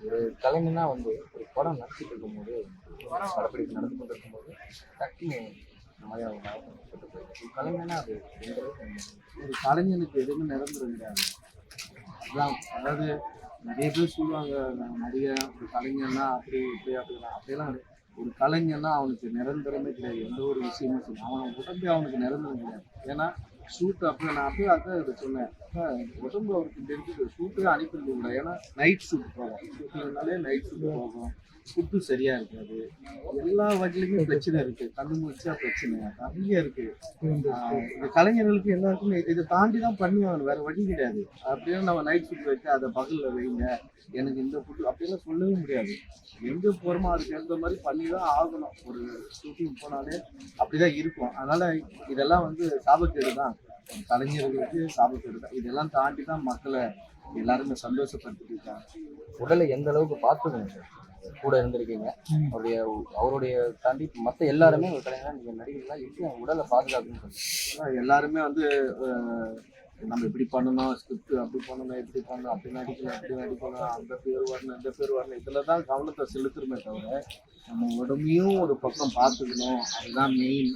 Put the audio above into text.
ஒரு கலைஞனா வந்து ஒரு படம் நடத்திட்டு இருக்கும்போது படப்பிடிப்பு நடந்து கொண்டு இருக்கும்போது டக்குன்னு இந்த மாதிரி அவங்க ஞாபகப்பட்டு போயிருக்கு ஒரு கலைஞனா அது எந்த ஒரு கலைஞனுக்கு எதுவுமே நிரந்தரம் கிடையாது அதான் அதாவது நிறைய பேர் சொல்லுவாங்க நான் நடிகன் ஒரு கலைஞன்னா அப்படி இப்படி அப்படிலாம். அப்படிலாம் ஒரு கலைஞன்னா அவனுக்கு நிரந்தரமே கிடையாது. எந்த ஒரு விஷயமும் சொல்லி அவன் உடம்பே அவனுக்கு நிரந்தரம் கிடையாது. ஏன்னா ஷூட் அப்போ நான் அப்படியே அதான் இதை சொன்னேன். அப்பா, உடம்பு அவருக்கு இருக்குது ஷூட்டே அனுப்பிடுறது இல்லை ஏன்னா நைட் ஷூட் போகும் ஷூட்டிங்னாலே நைட் ஷூட் போகும். ஃபுட்டு சரியா இருக்காது. எல்லா வகையிலுமே பிரச்சனை இருக்கு. கண்ணு முடிச்சா பிரச்சனை. நிறைய இருக்கு. இந்த கலைஞர்களுக்கு எல்லாருக்குமே இதை தாண்டி தான் பண்ணி ஆகணும் வேற வழி கிடையாது. அப்படியே நம்ம நைட் ஷூட் வச்சு அதை பகல்ல வைங்க. எனக்கு இந்த ஃபுட்டு அப்படியெல்லாம் சொல்லவே முடியாது. எங்க போறோமோ அதுக்கு ஏற்ற மாதிரி பண்ணி தான் ஆகணும். ஒரு ஷூட்டிங் போனாலே அப்படிதான் இருக்கும். அதனால இதெல்லாம் வந்து சாபக்கேடு தான். கலைஞர்களுக்கு சாபக்கேடு இதெல்லாம் தாண்டி தான் மக்களை எல்லாருமே சந்தோஷப்படுத்திட்டு இருக்காங்க உடலை எந்த அளவுக்கு பார்த்துக்கணும் சார்? கூட இருந்திருக்கீங்க. அவருடைய அவருடைய தாண்டி மற்ற எல்லாருமே ஒரு கலைஞனா நீங்க நடிகர்கள்லாம் எப்படி அவங்க உடலை பாதுகாக்கணும்னு ஆனா எல்லாருமே வந்து நம்ம இப்படி பண்ணணும் ஸ்கிரிப்ட் அப்படி பண்ணணும் இப்படி பண்ணணும் அப்படி நடிக்கணும் இப்படி நடிக்கணும் அந்த பேர் வரணும் இந்த பேர் வரணும் இதில் தான் கவனத்தை செலுத்துறமே தவிர நம்ம உடம்பையும் ஒரு பக்கம் பார்த்துக்கணும். அதுதான் மெயின்